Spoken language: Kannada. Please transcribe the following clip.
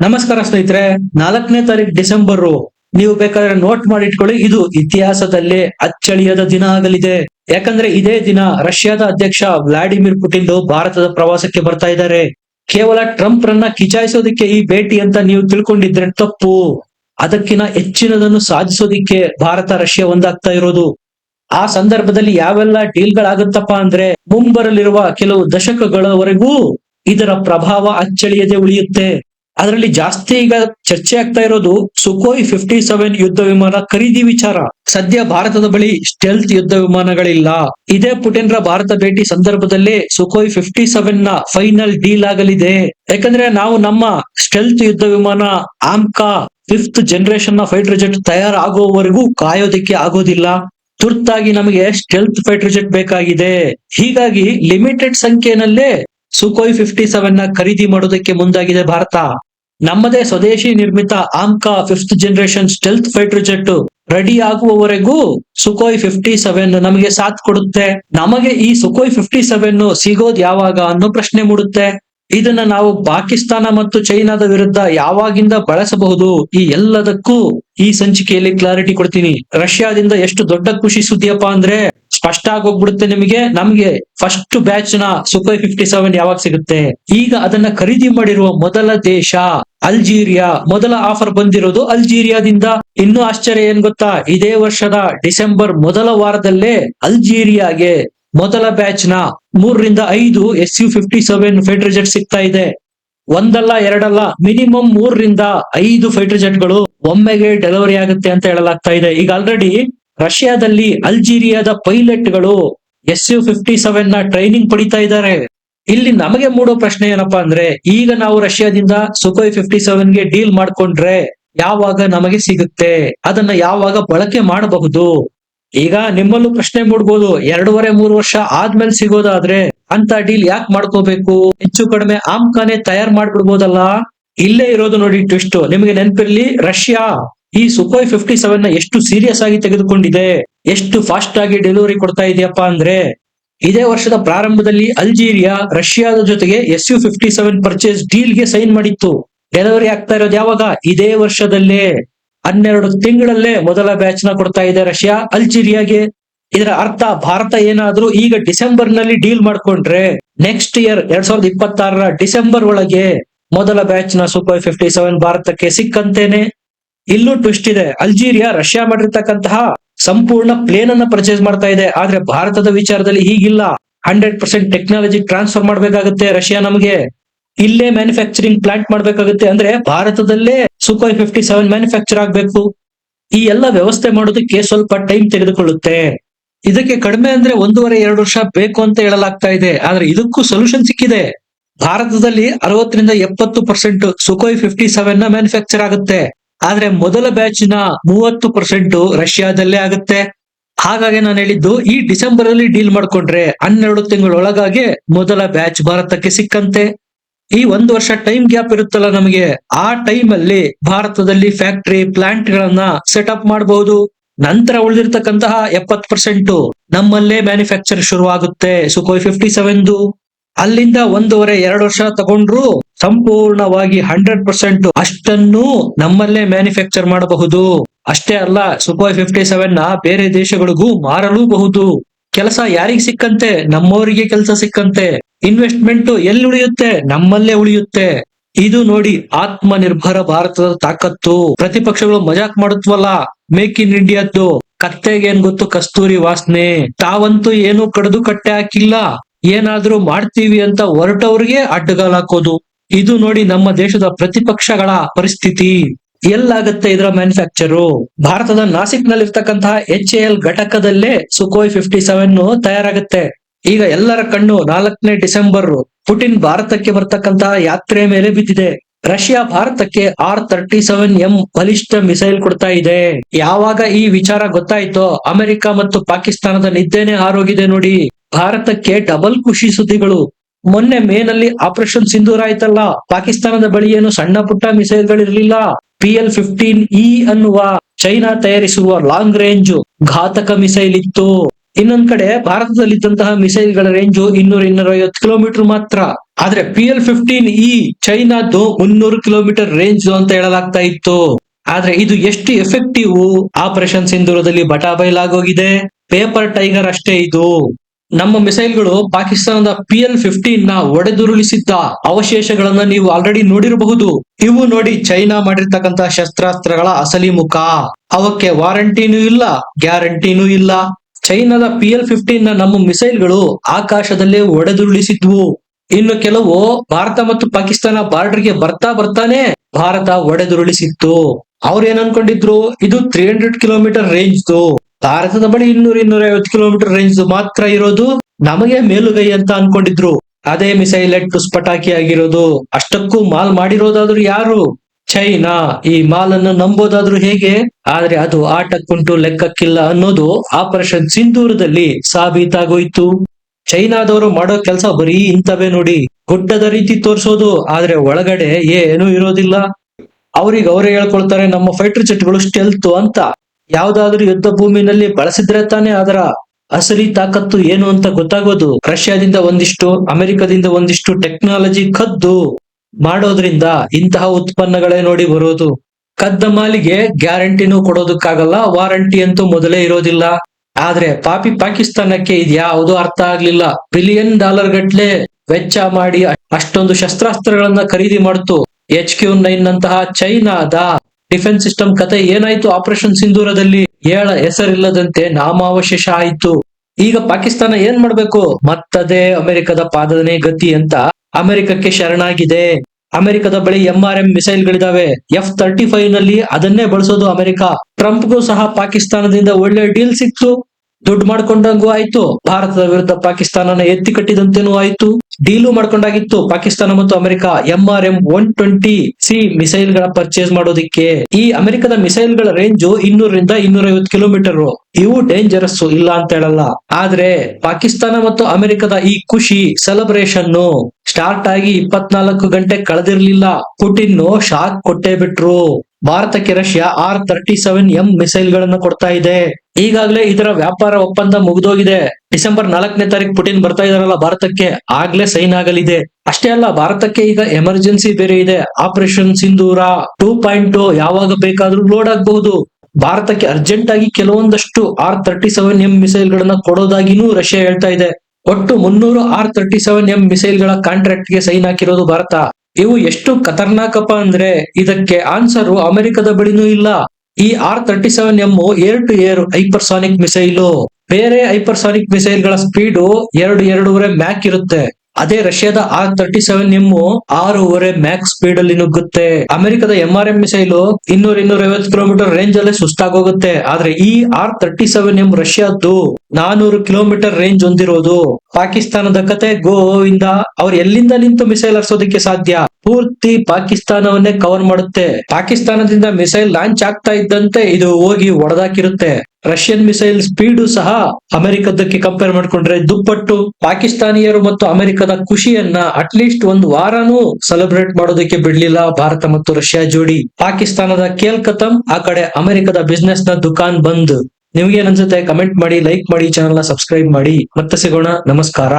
ನಮಸ್ಕಾರ ಸ್ನೇಹಿತರೆ, ನಾಲ್ಕನೇ ತಾರೀಕು ಡಿಸೆಂಬರ್. ನೀವು ಬೇಕಾದ್ರೆ ನೋಟ್ ಮಾಡಿ ಇಟ್ಕೊಳ್ಳಿ, ಇದು ಇತಿಹಾಸದಲ್ಲೇ ಅಚ್ಚಳಿಯದ ದಿನ ಆಗಲಿದೆ. ಯಾಕಂದ್ರೆ ಇದೇ ದಿನ ರಷ್ಯಾದ ಅಧ್ಯಕ್ಷ ವ್ಲಾಡಿಮಿರ್ ಪುಟಿನ್ ಭಾರತದ ಪ್ರವಾಸಕ್ಕೆ ಬರ್ತಾ ಇದ್ದಾರೆ. ಕೇವಲ ಟ್ರಂಪ್ ರನ್ನ ಕಿಚಾಯಿಸೋದಿಕ್ಕೆ ಈ ಭೇಟಿ ಅಂತ ನೀವು ತಿಳ್ಕೊಂಡಿದ್ರೆ ತಪ್ಪು. ಅದಕ್ಕಿಂತ ಹೆಚ್ಚಿನದನ್ನು ಸಾಧಿಸೋದಿಕ್ಕೆ ಭಾರತ, ರಷ್ಯಾ ಒಂದಾಗ್ತಾ ಇರೋದು. ಆ ಸಂದರ್ಭದಲ್ಲಿ ಯಾವೆಲ್ಲ ಡೀಲ್ಗಳಾಗುತ್ತಪ್ಪ ಅಂದ್ರೆ, ಮುಂಬರಲಿರುವ ಕೆಲವು ದಶಕಗಳವರೆಗೂ ಇದರ ಪ್ರಭಾವ ಅಚ್ಚಳಿಯದೆ ಉಳಿಯುತ್ತೆ. ಅದರಲ್ಲಿ ಜಾಸ್ತಿ ಈಗ ಚರ್ಚೆ ಆಗ್ತಾ ಇರೋದು ಸುಖೋಯ್ ಫಿಫ್ಟಿ ಸೆವೆನ್ ಯುದ್ಧ ವಿಮಾನ ಖರೀದಿ ವಿಚಾರ. ಸದ್ಯ ಭಾರತದ ಬಳಿ ಸ್ಟೆಲ್ತ್ ಯುದ್ಧ ವಿಮಾನಗಳಿಲ್ಲ. ಇದೇ ಪುಟಿನ್ರ ಭಾರತ ಭೇಟಿ ಸಂದರ್ಭದಲ್ಲೇ ಸುಖೋಯ್ ಫಿಫ್ಟಿ ಸೆವೆನ್ನ ಫೈನಲ್ ಡೀಲ್ ಆಗಲಿದೆ. ಯಾಕಂದ್ರೆ ನಾವು ನಮ್ಮ ಸ್ಟೆಲ್ತ್ ಯುದ್ಧ ವಿಮಾನ ಆಮ್ಕಾ ಫಿಫ್ತ್ ಜನರೇಷನ್ನ ಫೈಟರ್ ಜೆಟ್ ತಯಾರಾಗುವವರೆಗೂ ಕಾಯೋದಿಕ್ಕೆ ಆಗೋದಿಲ್ಲ. ತುರ್ತಾಗಿ ನಮಗೆ ಸ್ಟೆಲ್ತ್ ಫೈಟರ್ ಜೆಟ್ ಬೇಕಾಗಿದೆ. ಹೀಗಾಗಿ ಲಿಮಿಟೆಡ್ ಸಂಖ್ಯೆನಲ್ಲೇ ಸುಖೋಯ್ ಫಿಫ್ಟಿ ಸೆವೆನ್ನ ಖರೀದಿ ಮಾಡೋದಕ್ಕೆ ಮುಂದಾಗಿದೆ ಭಾರತ. ನಮ್ಮದೇ ಸ್ವದೇಶಿ ನಿರ್ಮಿತ AMCA fifth generation stealth fighter jet ready ಆಗುವವರೆಗೂ ಸುಖೋಯ್ ಫಿಫ್ಟಿ ಸೆವೆನ್ ನಮಗೆ ಸಾಥ್ ಕೊಡುತ್ತೆ. ನಮಗೆ ಈ ಸುಕೋಯ್ ಫಿಫ್ಟಿ ಸೆವೆನ್ ಸಿಗೋದ್ ಯಾವಾಗ ಅನ್ನೋ ಪ್ರಶ್ನೆ ಮೂಡುತ್ತೆ. ಇದನ್ನ ನಾವು ಪಾಕಿಸ್ತಾನ ಮತ್ತು ಚೈನಾದ ವಿರುದ್ಧ ಯಾವಾಗಿಂದ ಬಳಸಬಹುದು ಈ ಎಲ್ಲದಕ್ಕೂ ಈ ಸಂಚಿಕೆಯಲ್ಲಿ ಕ್ಲಾರಿಟಿ ಕೊಡ್ತೀನಿ. ರಷ್ಯಾದಿಂದ ಎಷ್ಟು ದೊಡ್ಡ ಖುಷಿ ಸುದ್ದಿಯಪ್ಪ ಅಂದ್ರೆ ಸ್ಪಷ್ಟ ಆಗೋಗ್ಬಿಡುತ್ತೆ ನಿಮಗೆ, ನಮಗೆ ಫಸ್ಟ್ ಬ್ಯಾಚ್ನ ಸೂಪರ್ ಫಿಫ್ಟಿ ಸೆವೆನ್ ಯಾವಾಗ ಸಿಗುತ್ತೆ? ಈಗ ಅದನ್ನ ಖರೀದಿ ಮಾಡಿರುವ ಮೊದಲ ದೇಶ ಅಲ್ಜೀರಿಯಾ. ಮೊದಲ ಆಫರ್ ಬಂದಿರೋದು ಅಲ್ಜೀರಿಯಾದಿಂದ. ಇನ್ನು ಆಶ್ಚರ್ಯ ಏನ್ ಗೊತ್ತಾ? ಇದೇ ವರ್ಷದ ಡಿಸೆಂಬರ್ ಮೊದಲ ವಾರದಲ್ಲೇ ಅಲ್ಜೀರಿಯಾಗೆ ಮೊದಲ ಬ್ಯಾಚ್ನ ಮೂರರಿಂದ ಐದು S U fifty seven fighter jet ಸಿಗ್ತಾ ಇದೆ. ಒಂದಲ್ಲ, ಎರಡಲ್ಲ, ಮಿನಿಮಮ್ ಮೂರರಿಂದ ಐದು ಫೈಟರ್ ಜೆಟ್ಗಳು ಒಮ್ಮೆಗೆ ಡೆಲಿವರಿ ಆಗುತ್ತೆ ಅಂತ ಹೇಳಲಾಗ್ತಾ ಇದೆ. ಈಗ ಆಲ್ರೆಡಿ ರಷ್ಯಾದಲ್ಲಿ ಅಲ್ಜೀರಿಯಾದ ಪೈಲಟ್ಗಳು ಎಸ್ ಯು ಫಿಫ್ಟಿ ಸೆವೆನ್ನ ಟ್ರೈನಿಂಗ್ ಪಡಿತಾ ಇದ್ದಾರೆ. ಇಲ್ಲಿ ನಮಗೆ ಮೂಡೋ ಪ್ರಶ್ನೆ ಏನಪ್ಪಾ ಅಂದ್ರೆ, ಈಗ ನಾವು ರಷ್ಯಾದಿಂದ ಸುಖೋಯ್ ಫಿಫ್ಟಿ ಸೆವೆನ್ಗೆ ಡೀಲ್ ಮಾಡ್ಕೊಂಡ್ರೆ ಯಾವಾಗ ನಮಗೆ ಸಿಗುತ್ತೆ? ಅದನ್ನ ಯಾವಾಗ ಬಳಕೆ ಮಾಡಬಹುದು? ಈಗ ನಿಮ್ಮಲ್ಲೂ ಪ್ರಶ್ನೆ ಮೂಡ್ಬೋದು. ಎರಡೂವರೆ, ಮೂರು ವರ್ಷ ಆದ್ಮೇಲೆ ಸಿಗೋದಾದ್ರೆ ಅಂತ ಡೀಲ್ ಯಾಕೆ ಮಾಡ್ಕೋಬೇಕು? ಹೆಚ್ಚು ಕಡಿಮೆ ಆಮ್ಕಾನೆ ತಯಾರು ಮಾಡ್ಬಿಡ್ಬೋದಲ್ಲ? ಇಲ್ಲೇ ಇರೋದು ನೋಡಿ ಟ್ವಿಸ್ಟ್. ನಿಮಗೆ ನೆನಪಿರ್ಲಿ, ರಷ್ಯಾ. ಈ ಸುಖೋಯ್ ಫಿಫ್ಟಿ ಸೆವೆನ್ ಎಷ್ಟು ಸೀರಿಯಸ್ ಆಗಿ ತೆಗೆದುಕೊಂಡಿದೆ? ಎಷ್ಟು ಫಾಸ್ಟ್ ಆಗಿ ಡೆಲಿವರಿ ಕೊಡ್ತಾ ಇದೆಯಪ್ಪ ಅಂದ್ರೆ, ಇದೇ ವರ್ಷದ ಪ್ರಾರಂಭದಲ್ಲಿ ಅಲ್ಜೀರಿಯಾ, ರಷ್ಯಾದ ಜೊತೆಗೆ S U fifty seven purchase ಡೀಲ್ಗೆ sign ಮಾಡಿತ್ತು. ಡೆಲಿವರಿ ಆಗ್ತಾ ಇರೋದು ಯಾವಾಗ? ಇದೇ ವರ್ಷದಲ್ಲೇ. ಹನ್ನೆರಡು ತಿಂಗಳಲ್ಲೇ ಮೊದಲ ಬ್ಯಾಚ್ನ ಕೊಡ್ತಾ ಇದೆ ರಷ್ಯಾ, ಅಲ್ಜೀರಿಯಾಗೆ. ಇದರ ಅರ್ಥ, ಭಾರತ ಏನಾದ್ರೂ ಈಗ ಡಿಸೆಂಬರ್ನಲ್ಲಿ ಡೀಲ್ ಮಾಡ್ಕೊಂಡ್ರೆ ನೆಕ್ಸ್ಟ್ ಇಯರ್ ಎರಡ್ ಸಾವಿರದ ಇಪ್ಪತ್ತಾರರ ಡಿಸೆಂಬರ್ ಒಳಗೆ ಮೊದಲ ಬ್ಯಾಚ್ನ ಸೂಪರ್ ಫಿಫ್ಟಿ ಸೆವೆನ್ ಭಾರತಕ್ಕೆ ಸಿಕ್ಕಂತೇನೆ. ಇಲ್ಲೂ ಟ್ವಿಸ್ಟ್ ಇದೆ. ಅಲ್ಜೀರಿಯಾ, ರಷ್ಯಾ ಮಾಡಿರ್ತಕ್ಕಂತಹ ಸಂಪೂರ್ಣ ಪ್ಲೇನ್ ಅನ್ನ ಪರ್ಚೇಸ್ ಮಾಡ್ತಾ ಇದೆ. ಆದ್ರೆ ಭಾರತದ ವಿಚಾರದಲ್ಲಿ ಹೀಗಿಲ್ಲ. ಹಂಡ್ರೆಡ್ ಪರ್ಸೆಂಟ್ ಟೆಕ್ನಾಲಜಿ ಟ್ರಾನ್ಸ್ಫರ್ ಮಾಡ್ಬೇಕಾಗುತ್ತೆ ರಷ್ಯಾ ನಮಗೆ. ಇಲ್ಲೇ ಮ್ಯಾನುಫ್ಯಾಕ್ಚರಿಂಗ್ ಪ್ಲಾಂಟ್ ಮಾಡ್ಬೇಕಾಗುತ್ತೆ ಅಂದ್ರೆ ಭಾರತದಲ್ಲೇ ಸೂಪರ್ ಫಿಫ್ಟಿ ಸೆವೆನ್ ಮ್ಯಾನುಫ್ಯಾಕ್ಚರ್ ಆಗ್ಬೇಕು. ಈ ಎಲ್ಲ ವ್ಯವಸ್ಥೆ ಮಾಡೋದಕ್ಕೆ ಸ್ವಲ್ಪ ಟೈಮ್ ತೆಗೆದುಕೊಳ್ಳುತ್ತೆ. ಇದಕ್ಕೆ ಕಡಿಮೆ ಅಂದ್ರೆ ಒಂದೂವರೆ, ಎರಡು ವರ್ಷ ಬೇಕು ಅಂತ ಹೇಳಲಾಗ್ತಾ ಇದೆ. ಆದ್ರೆ ಇದಕ್ಕೂ ಸೊಲ್ಯೂಷನ್ ಸಿಕ್ಕಿದೆ. ಭಾರತದಲ್ಲಿ ಅರವತ್ತರಿಂದ ಎಪ್ಪತ್ತು ಪರ್ಸೆಂಟ್ ಸುಕೋಯ್ ಫಿಫ್ಟಿ ಸೆವೆನ್ನ ಮ್ಯಾನುಫ್ಯಾಕ್ಚರ್ ಆಗುತ್ತೆ. ಆದ್ರೆ ಮೊದಲ ಬ್ಯಾಚ್ನ ಮೂವತ್ತು ಪರ್ಸೆಂಟ್ ರಷ್ಯಾದಲ್ಲೇ ಆಗುತ್ತೆ. ಹಾಗಾಗಿ ನಾನು ಹೇಳಿದ್ದು, ಈ ಡಿಸೆಂಬರ್ ಅಲ್ಲಿ ಡೀಲ್ ಮಾಡ್ಕೊಂಡ್ರೆ ಹನ್ನೆರಡು ತಿಂಗಳೊಳಗಾಗಿ ಮೊದಲ ಬ್ಯಾಚ್ ಭಾರತಕ್ಕೆ ಸಿಕ್ಕಂತೆ. ಈ ಒಂದು ವರ್ಷ ಟೈಮ್ ಗ್ಯಾಪ್ ಇರುತ್ತಲ್ಲ ನಮಗೆ, ಆ ಟೈಮ್ ಅಲ್ಲಿ ಭಾರತದಲ್ಲಿ ಫ್ಯಾಕ್ಟರಿ ಪ್ಲಾಂಟ್ ಗಳನ್ನ ಸೆಟಪ್ ಮಾಡಬಹುದು ನಂತರ ಉಳಿದಿರ್ತಕ್ಕಂತಹ ಎಪ್ಪತ್ ಪರ್ಸೆಂಟ್ ನಮ್ಮಲ್ಲೇ ಮ್ಯಾನುಫ್ಯಾಕ್ಚರ್ ಶುರುವಾಗುತ್ತೆ. ಸುಖೋಯ್ ಫಿಫ್ಟಿ ಸೆವೆನ್ದು ಅಲ್ಲಿಂದ ಒಂದೂವರೆ, ಎರಡು ವರ್ಷ ತಗೊಂಡ್ರು ಸಂಪೂರ್ಣವಾಗಿ ಹಂಡ್ರೆಡ್ ಪರ್ಸೆಂಟ್ ಅಷ್ಟನ್ನು ನಮ್ಮಲ್ಲೇ ಮ್ಯಾನುಫ್ಯಾಕ್ಚರ್ ಮಾಡಬಹುದು. ಅಷ್ಟೇ ಅಲ್ಲ ಸುಪರ್ ಫಿಫ್ಟಿ ಸೆವೆನ್ನ ಬೇರೆ ದೇಶಗಳಿಗೂ ಮಾರಲೂಬಹುದು. ಕೆಲಸ ಯಾರಿಗ್ ಸಿಕ್ಕಂತೆ? ನಮ್ಮವರಿಗೆ ಕೆಲಸ ಸಿಕ್ಕಂತೆ. ಇನ್ವೆಸ್ಟ್ಮೆಂಟ್ ಎಲ್ಲಿ ಉಳಿಯುತ್ತೆ? ನಮ್ಮಲ್ಲೇ ಉಳಿಯುತ್ತೆ. ಇದು ನೋಡಿ ಆತ್ಮ ನಿರ್ಭರ ಭಾರತದ ತಾಕತ್ತು. ಪ್ರತಿಪಕ್ಷಗಳು ಮಜಾಕ್ ಮಾಡುತ್ತವಲ್ಲ ಮೇಕ್ ಇನ್ ಇಂಡಿಯಾದ್ದು ಕತ್ತೆಗೆ ಏನ್ ಗೊತ್ತು ಕಸ್ತೂರಿ ವಾಸನೆ. ತಾವಂತೂ ಏನು ಕಡದು ಕಟ್ಟೆ ಹಾಕಿಲ್ಲ. ಏನಾದ್ರೂ ಮಾಡ್ತೀವಿ ಅಂತ ಹೊರಟವ್ರಿಗೆ ಅಡ್ಡಗಾಲ ಹಾಕೋದು. ಇದು ನೋಡಿ ನಮ್ಮ ದೇಶದ ಪ್ರತಿಪಕ್ಷಗಳ ಪರಿಸ್ಥಿತಿ. ಎಲ್ಲಾಗತ್ತೆ ಇದರ ಮ್ಯಾನುಫ್ಯಾಕ್ಚರು. ಭಾರತದ ನಾಸಿಕ್ ನಲ್ಲಿರ್ತಕ್ಕಂತಹ ಎಚ್ ಎಲ್ ಘಟಕದಲ್ಲೇ ಸುಕೋಯ್ ಫಿಫ್ಟಿ ಸೆವೆನ್ ತಯಾರಾಗುತ್ತೆ. ಈಗ ಎಲ್ಲರ ಕಣ್ಣು ನಾಲ್ಕನೇ ಡಿಸೆಂಬರ್ ಪುಟಿನ್ ಭಾರತಕ್ಕೆ ಬರ್ತಕ್ಕಂತಹ ಯಾತ್ರೆ ಮೇಲೆ ಬಿದ್ದಿದೆ. ರಷ್ಯಾ ಭಾರತಕ್ಕೆ ಆರ್ ತರ್ಟಿ ಸೆವೆನ್ ಎಂ ಬಲಿಷ್ಠ ಮಿಸೈಲ್ ಕೊಡ್ತಾ ಇದೆ. ಯಾವಾಗ ಈ ವಿಚಾರ ಗೊತ್ತಾಯ್ತೋ ಅಮೆರಿಕ ಮತ್ತು ಪಾಕಿಸ್ತಾನದ ನಿದ್ದೆನೆ ಆರೋಗಿದೆ ನೋಡಿ. ಭಾರತಕ್ಕೆ ಡಬಲ್ ಖುಷಿ ಸುದ್ದಿಗಳು. ಮೊನ್ನೆ ಮೇನಲ್ಲಿ ಆಪರೇಷನ್ ಸಿಂಧೂರ್ ಆಯ್ತಲ್ಲ? ಪಾಕಿಸ್ತಾನದ ಬಳಿ ಏನು ಸಣ್ಣ ಪುಟ್ಟ ಮಿಸೈಲ್ಗಳಿರ್ಲಿಲ್ಲ ಪಿ ಎಲ್ ಫಿಫ್ಟೀನ್ ಇ ಅನ್ನುವ ಚೈನಾ ತಯಾರಿಸುವ ಲಾಂಗ್ ರೇಂಜ್ ಘಾತಕ ಮಿಸೈಲ್ ಇತ್ತು. ಇನ್ನೊಂದ್ ಕಡೆ ಭಾರತದಲ್ಲಿದ್ದಂತಹ ಮಿಸೈಲ್ಗಳ ರೇಂಜು ಇನ್ನೂರ ಇನ್ನೂರ ಐವತ್ತು ಕಿಲೋಮೀಟರ್ ಮಾತ್ರ. ಆದ್ರೆ ಪಿ ಎಲ್ ಫಿಫ್ಟೀನ್ ಇ ಚೈನಾದ್ದು ಮುನ್ನೂರು ಕಿಲೋಮೀಟರ್ ರೇಂಜ್ ಅಂತ ಹೇಳಲಾಗ್ತಾ ಇತ್ತು. ಆದ್ರೆ ಇದು ಎಷ್ಟು ಎಫೆಕ್ಟಿವ್ ಆಪರೇಷನ್ ಸಿಂಧೂರದಲ್ಲಿ ಬಟಾ ಬಯಲಾಗೋಗಿದೆ ಪೇಪರ್ ಟೈಗರ್ ಅಷ್ಟೇ ಇದು. ನಮ್ಮ ಮಿಸೈಲ್ಗಳು ಪಾಕಿಸ್ತಾನದ ಪಿ ಎಲ್ ಫಿಫ್ಟೀನ್ನ ಒಡೆದುರುಳಿಸಿದ್ದ ಅವಶೇಷಗಳನ್ನ ನೀವು ಆಲ್ರೆಡಿ ನೋಡಿರಬಹುದು. ಇವು ನೋಡಿ ಚೈನಾ ಮಾಡಿರ್ತಕ್ಕಂತ ಶಸ್ತ್ರಾಸ್ತ್ರಗಳ ಅಸಲಿ ಮುಖ. ಅವಕ್ಕೆ ವಾರಂಟಿನೂ ಇಲ್ಲ, ಗ್ಯಾರಂಟಿನೂ ಇಲ್ಲ. ಚೈನಾದ ಪಿ ಎಲ್ ಫಿಫ್ಟೀನ್ನ ನಮ್ಮ ಮಿಸೈಲ್ಗಳು ಆಕಾಶದಲ್ಲೇ ಒಡೆದುರುಳಿಸಿದ್ವು. ಇನ್ನು ಕೆಲವು ಭಾರತ ಮತ್ತು ಪಾಕಿಸ್ತಾನ ಬಾರ್ಡರ್ಗೆ ಬರ್ತಾ ಬರ್ತಾನೆ ಭಾರತ ಒಡೆದುರುಳಿಸಿತ್ತು. ಅವ್ರು ಏನ್ ಅನ್ಕೊಂಡಿದ್ರು? ಇದು ತ್ರೀ ಹಂಡ್ರೆಡ್ ಕಿಲೋಮೀಟರ್ ರೇಂಜ್ ಭಾರತದ ಬಳಿ ಇನ್ನೂರ ಇನ್ನೂರ ಐವತ್ತು ಕಿಲೋಮೀಟರ್ ರೇಂಜ್ ಮಾತ್ರ ಇರೋದು ನಮಗೆ ಮೇಲುಗೈ ಅಂತ ಅನ್ಕೊಂಡಿದ್ರು. ಅದೇ ಮಿಸೈಲ್ ಎಟ್ಟು ಪಟಾಕಿ ಆಗಿರೋದು ಅಷ್ಟಕ್ಕೂ ಮಾಲ್ ಮಾಡಿರೋದಾದ್ರು ಯಾರು? ಚೈನಾ. ಈ ಮಾಲ್ ಅನ್ನು ನಂಬೋದಾದ್ರೂ ಹೇಗೆ? ಆದ್ರೆ ಅದು ಆಟಕ್ಕುಂಟು ಲೆಕ್ಕಕ್ಕಿಲ್ಲ ಅನ್ನೋದು ಆಪರೇಷನ್ ಸಿಂಧೂರದಲ್ಲಿ ಸಾಬೀತಾಗೋಯ್ತು. ಚೈನಾದವರು ಮಾಡೋ ಕೆಲಸ ಬರೀ ಇಂಥವೇ ನೋಡಿ. ಗುಡ್ಡದ ರೀತಿ ತೋರಿಸೋದು, ಆದ್ರೆ ಒಳಗಡೆ ಏನೂ ಇರೋದಿಲ್ಲ. ಅವ್ರಿಗೆ ಅವರೇ ಹೇಳ್ಕೊಳ್ತಾರೆ, ನಮ್ಮ ಫೈಟರ್ ಜೆಟ್ಗಳು ಸ್ಟೆಲ್ತು ಅಂತ. ಯಾವ್ದಾದ್ರೂ ಯುದ್ಧ ಭೂಮಿನಲ್ಲಿ ಬಳಸಿದ್ರೆ ತಾನೇ ಅದರ ಅಸಲಿ ತಾಕತ್ತು ಏನು ಅಂತ ಗೊತ್ತಾಗೋದು. ರಷ್ಯಾದಿಂದ ಒಂದಿಷ್ಟು, ಅಮೆರಿಕದಿಂದ ಒಂದಿಷ್ಟು ಟೆಕ್ನಾಲಜಿ ಕದ್ದು ಮಾಡೋದ್ರಿಂದ ಇಂತಹ ಉತ್ಪನ್ನಗಳೇ ನೋಡಿ ಬರೋದು. ಕದ್ದ ಮಾಲಿಗೆ ಗ್ಯಾರಂಟಿನೂ ಕೊಡೋದಕ್ಕಾಗಲ್ಲ, ವಾರಂಟಿ ಅಂತೂ ಮೊದಲೇ ಇರೋದಿಲ್ಲ. ಆದ್ರೆ ಪಾಪಿ ಪಾಕಿಸ್ತಾನಕ್ಕೆ ಇದ್ಯಾವುದೂ ಅರ್ಥ ಆಗ್ಲಿಲ್ಲ. ಬಿಲಿಯನ್ ಡಾಲರ್ ಗಟ್ಲೆ ವೆಚ್ಚ ಮಾಡಿ ಅಷ್ಟೊಂದು ಶಸ್ತ್ರಾಸ್ತ್ರಗಳನ್ನ ಖರೀದಿ ಮಾಡ್ತು. ಎಚ್ ಕ್ಯೂ ನೈನ್ ನಂತಹ ಚೈನಾದ ಡಿಫೆನ್ಸ್ ಸಿಸ್ಟಮ್ ಕತೆ ಏನಾಯ್ತು? ಆಪರೇಷನ್ ಸಿಂಧೂರದಲ್ಲಿ ಏಳ ಹೆಸರಿಲ್ಲದಂತೆ ನಾಮಾವಶೇಷ ಆಯ್ತು. ಈಗ ಪಾಕಿಸ್ತಾನ ಏನ್ ಮಾಡ್ಬೇಕು? ಮತ್ತದೇ ಅಮೆರಿಕದ ಪಾದನೆ ಗತಿ ಅಂತ ಅಮೆರಿಕಕ್ಕೆ ಶರಣಾಗಿದೆ. ಅಮೆರಿಕದ ಬಳಿ ಎಂ ಆರ್ ಎಂ ಮಿಸೈಲ್ಗಳಿದಾವೆ. ಎಫ್ ತರ್ಟಿ ಫೈವ್ನಲ್ಲಿ ಅದನ್ನೇ ಬಳಸೋದು ಅಮೆರಿಕ. ಟ್ರಂಪ್ಗೂ ಸಹ ಪಾಕಿಸ್ತಾನದಿಂದ ಒಳ್ಳೆ ಡೀಲ್ ಸಿಕ್ತು. ದುಡ್ಡು ಮಾಡ್ಕೊಂಡಂಗೂ ಆಯ್ತು, ಭಾರತದ ವಿರುದ್ಧ ಪಾಕಿಸ್ತಾನನ ಎತ್ತಿ ಕಟ್ಟಿದಂತೆನೂ ಆಯ್ತು. ಡೀಲು ಮಾಡ್ಕೊಂಡಾಗಿತ್ತು ಪಾಕಿಸ್ತಾನ ಮತ್ತು America. M R M one twenty C ಮಿಸೈಲ್ಗಳ purchase ಮಾಡೋದಿಕ್ಕೆ. ಈ ಅಮೆರಿಕದ ಮಿಸೈಲ್ಗಳ ರೇಂಜ್ ಇನ್ನೂರರಿಂದ ಇನ್ನೂರ ಐವತ್ತು ಕಿಲೋಮೀಟರ್. ಇವು ಡೇಂಜರಸ್ ಇಲ್ಲ ಅಂತ ಹೇಳಲ್ಲ. ಆದ್ರೆ ಪಾಕಿಸ್ತಾನ ಮತ್ತು ಅಮೆರಿಕದ ಈ ಖುಷಿ ಸೆಲೆಬ್ರೇಷನ್ ಸ್ಟಾರ್ಟ್ ಆಗಿ ಇಪ್ಪತ್ನಾಲ್ಕು ಗಂಟೆ ಕಳೆದಿರ್ಲಿಲ್ಲ. ಪುಟಿನ್ ಶಾಕ್ ಕೊಟ್ಟೇ ಬಿಟ್ರು. ಭಾರತಕ್ಕೆ Russia R thirty seven M missile ಗಳನ್ನ ಕೊಡ್ತಾ ಇದೆ. ಈಗಾಗಲೇ ಇದರ ವ್ಯಾಪಾರ ಒಪ್ಪಂದ ಮುಗಿದೋಗಿದೆ. ಡಿಸೆಂಬರ್ ನಾಲ್ಕನೇ ತಾರೀಕು ಪುಟಿನ್ ಬರ್ತಾ ಇದಾರಲ್ಲ ಭಾರತಕ್ಕೆ, ಆಗ್ಲೇ ಸೈನ್ ಆಗಲಿದೆ. ಅಷ್ಟೇ ಅಲ್ಲ, ಭಾರತಕ್ಕೆ ಈಗ ಎಮರ್ಜೆನ್ಸಿ ಬೇರೆ ಇದೆ. ಆಪರೇಷನ್ ಸಿಂಧೂರ ಟೂ ಪಾಯಿಂಟ್ ಯಾವಾಗ ಬೇಕಾದ್ರೂ ಲೋಡ್ ಆಗಬಹುದು. ಭಾರತಕ್ಕೆ ಅರ್ಜೆಂಟ್ ಆಗಿ ಕೆಲವೊಂದಷ್ಟು R thirty seven M missile ಗಳನ್ನ ಕೊಡೋದಾಗಿನೂ ರಷ್ಯಾ ಹೇಳ್ತಾ ಇದೆ. ಒಟ್ಟು ಮುನ್ನೂರು ಆರ್ ಥರ್ಟಿ ಸೆವೆನ್ ಎಂ ಮಿಸೈಲ್ಗಳ ಕಾಂಟ್ರಾಕ್ಟ್ಗೆ ಸೈನ್ ಹಾಕಿರೋದು ಭಾರತ. ಇವು ಎಷ್ಟು ಖತರ್ನಾಕಪ್ಪ ಅಂದ್ರೆ ಇದಕ್ಕೆ ಆನ್ಸರ್ ಅಮೆರಿಕದ ಬಳಿನೂ ಇಲ್ಲ. ಈ R thirty seven M air to air hypersonic missile. ಬೇರೆ ಹೈಪರ್ಸಾನಿಕ್ ಮಿಸೈಲ್ಗಳ ಸ್ಪೀಡು ಎರಡು ಎರಡೂವರೆ ಮ್ಯಾಕ್ ಇರುತ್ತೆ. ಅದೇ ರಷ್ಯಾದ ಆರ್ ತರ್ಟಿ ಸೆವೆನ್ ಎಂ ಆರೂವರೆ ಮ್ಯಾಕ್ಸ್ ಸ್ಪೀಡ್ ಅಲ್ಲಿ ನುಗ್ಗುತ್ತೆ. ಅಮೆರಿಕದ ಎಂ ಆರ್ ಎಂ ಮಿಸೈಲ್ ಇನ್ನೂರ ಇನ್ನೂರ ಐವತ್ತು ಕಿಲೋಮೀಟರ್ ರೇಂಜ್ ಅಲ್ಲೇ ಸುಸ್ತಾಗೋಗುತ್ತೆ. ಆದ್ರೆ ಈ ಆರ್ ತರ್ಟಿ ಸೆವೆನ್ ಎಂ ರಷ್ಯಾದ್ದು ನಾನೂರು ಕಿಲೋಮೀಟರ್ ರೇಂಜ್ ಹೊಂದಿರೋದು. ಪಾಕಿಸ್ತಾನದ ಕತೆ ಗೋವಿಂದ, ಅವ್ರು ಎಲ್ಲಿಂದ ನಿಂತು ಮಿಸೈಲ್ ಹರ್ಸೋದಕ್ಕೆ ಸಾಧ್ಯ? ಪೂರ್ತಿ ಪಾಕಿಸ್ತಾನವನ್ನೇ ಕವರ್ ಮಾಡುತ್ತೆ. ಪಾಕಿಸ್ತಾನದಿಂದ ಮಿಸೈಲ್ ಲಾಂಚ್ ಆಗ್ತಾ ಇದ್ದಂತೆ ಇದು ಹೋಗಿ ಒಡೆದಾಕಿರುತ್ತೆ. ರಷ್ಯನ್ ಮಿಸೈಲ್ ಸ್ಪೀಡು ಸಹ ಅಮೆರಿಕದಕ್ಕೆ ಕಂಪೇರ್ ಮಾಡ್ಕೊಂಡ್ರೆ ದುಪ್ಪಟ್ಟು. ಪಾಕಿಸ್ತಾನಿಯರು ಮತ್ತು ಅಮೆರಿಕದ ಖುಷಿಯನ್ನ ಅಟ್ಲೀಸ್ಟ್ ಒಂದು ವಾರನೂ ಸೆಲೆಬ್ರೇಟ್ ಮಾಡೋದಕ್ಕೆ ಬಿಡ್ಲಿಲ್ಲ ಭಾರತ ಮತ್ತು ರಷ್ಯಾ ಜೋಡಿ. ಪಾಕಿಸ್ತಾನದ ಕೇಲ್ಕತಮ್ ಆ ಕಡೆ ಅಮೆರಿಕದ ಬಿಸ್ನೆಸ್ನ ದುಕಾನ್ ಬಂದ್. ನಿಮ್ಗೆ ಅನ್ಸುತ್ತೆ? ಕಮೆಂಟ್ ಮಾಡಿ ಲೈಕ್ ಮಾಡಿ ಚಾನಲ್ ಸಬ್ಸ್ಕ್ರೈಬ್ ಮಾಡಿ. ಮತ್ತೆ ಸಿಗೋಣ. ನಮಸ್ಕಾರ.